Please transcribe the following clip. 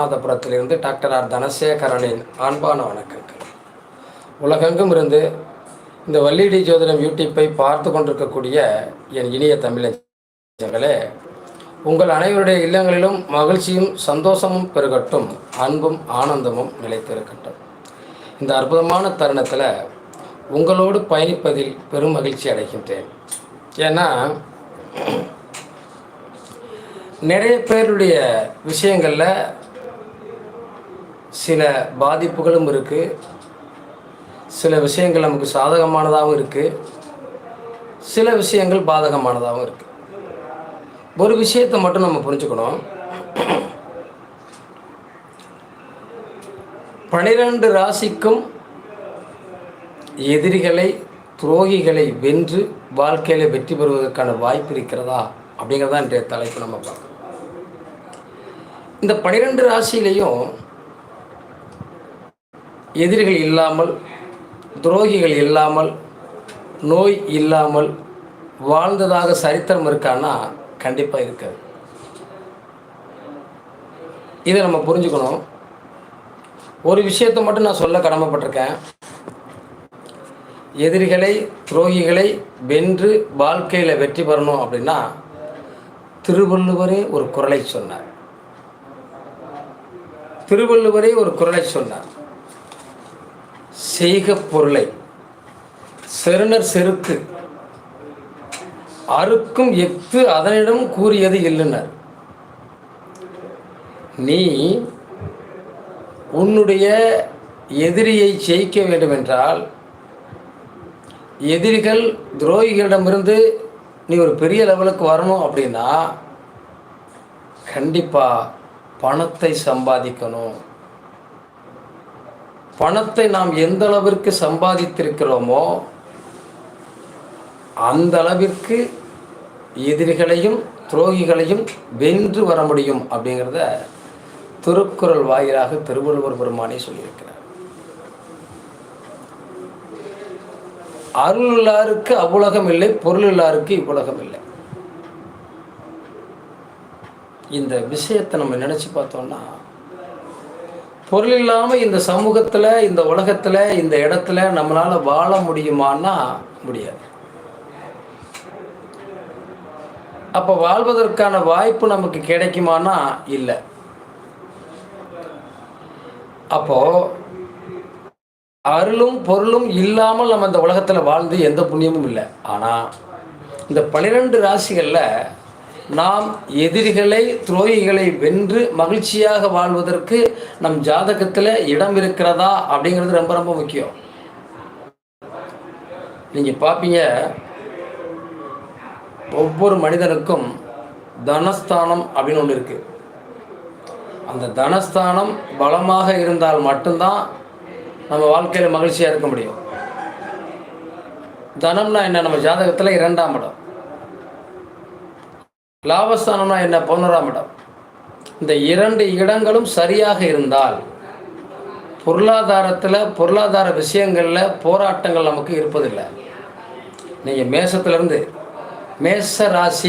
ராமநாதபுரத்திலிருந்து doctor R தனசேகரனின் அன்பான வணக்கங்கள். உலகெங்கும் இருந்து இந்த வள்ளிடி ஜோதிடம் யூடியூப்பை பார்த்து கொண்டிருக்கக்கூடிய என் இனிய தமிழர்களே உங்கள் அனைவருடைய இல்லங்களிலும் மகிழ்ச்சியும் சந்தோஷமும் பெருகட்டும் அன்பும் ஆனந்தமும் நிலைத்திருக்கட்டும். இந்த அற்புதமான தருணத்தில் உங்களோடு பயணிப்பதில் பெரும் மகிழ்ச்சி அடைகின்றேன். ஏன்னா நிறைய பேருடைய விஷயங்களில் சில பாதிப்புகளும் இருக்குது சில விஷயங்கள் நமக்கு சாதகமானதாகவும் இருக்குது சில விஷயங்கள் பாதகமானதாகவும் இருக்குது ஒரு விஷயத்தை மட்டும் நம்ம புரிஞ்சுக்கணும். பனிரெண்டு ராசிக்கும் எதிரிகளை துரோகிகளை வென்று வாழ்க்கையில் வெற்றி பெறுவதற்கான வாய்ப்பு இருக்கிறதா? அப்படிங்கிறதான் இன்றைய தலைப்பு நம்ம பார்க்கணும். இந்த பனிரெண்டு ராசியிலையும் எதிரிகள் இல்லாமல் துரோகிகள் இல்லாமல் நோய் இல்லாமல் வாழ்ந்ததாக சரித்திரம் இருக்கான்னா கண்டிப்பாக இருக்காது. இதை நம்ம புரிஞ்சுக்கணும். ஒரு விஷயத்தை மட்டும் நான் சொல்ல கடமைப்பட்டிருக்கேன். எதிரிகளை துரோகிகளை வென்று வாழ்க்கையில் வெற்றி பெறணும் அப்படின்னா திருவள்ளுவரே ஒரு குரலை சொன்னார். திருவள்ளுவரே ஒரு குரலை சொன்னார். செய்க பொருளை. செருணர் செருக்கு. அறுக்கும் எஃது அதனிடம் கூறியது இல்லைனர். நீ உன்னுடைய எதிரியை ஜெயிக்க வேண்டுமென்றால் எதிரிகள் துரோகிகளிடமிருந்து நீ ஒரு பெரிய லெவலுக்கு வரணும் அப்படின்னா கண்டிப்பாக பணத்தை சம்பாதிக்கணும். பணத்தை நாம் எந்த அளவிற்கு சம்பாதித்திருக்கிறோமோ அந்த அளவிற்கு எதிரிகளையும் துரோகிகளையும் வென்று வர முடியும் அப்படிங்கிறத திருக்குறள் வாயிலாக திருவள்ளுவர் பெருமானே சொல்லியிருக்கிறார். அருள் இல்லாருக்கு அவ்வுலகம் இல்லை பொருள் இல்லாருக்கு இவ்வுலகம் இல்லை. இந்த விஷயத்தை நம்ம நினச்சி பார்த்தோம்னா பொருள் இல்லாமல் இந்த சமூகத்தில் இந்த உலகத்தில் இந்த இடத்துல நம்மளால் வாழ முடியுமான்னா முடியாது. அப்போ வாழ்வதற்கான வாய்ப்பு நமக்கு கிடைக்குமானா இல்லை. அப்போ அருளும் பொருளும் இல்லாமல் நம்ம இந்த உலகத்தில் வாழ்ந்து எந்த புண்ணியமும் இல்லை. ஆனால் இந்த பனிரெண்டு ராசிகளில் நாம் எதிரிகளை துரோகிகளை வென்று மகிழ்ச்சியாக வாழ்வதற்கு நம் ஜாதகத்தில் இடம் இருக்கிறதா அப்படிங்கிறது ரொம்ப ரொம்ப முக்கியம். நீங்கள் பார்ப்பீங்க ஒவ்வொரு மனிதனுக்கும் தனஸ்தானம் அப்படின்னு ஒன்று இருக்குது அந்த தனஸ்தானம் பலமாக இருந்தால் மட்டும்தான் நம்ம வாழ்க்கையில் மகிழ்ச்சியாக இருக்க முடியும். தனம்னா என்ன? நம்ம ஜாதகத்தில் இரண்டாம் இடம். லாபஸ்தானம்னா என்ன? பதினோராம் இடம். இந்த இரண்டு இடங்களும் சரியாக இருந்தால் பொருளாதாரத்தில் பொருளாதார விஷயங்களில் போராட்டங்கள் நமக்கு இருப்பதில்லை. நீங்கள் மேசத்துலேருந்து மேச ராசி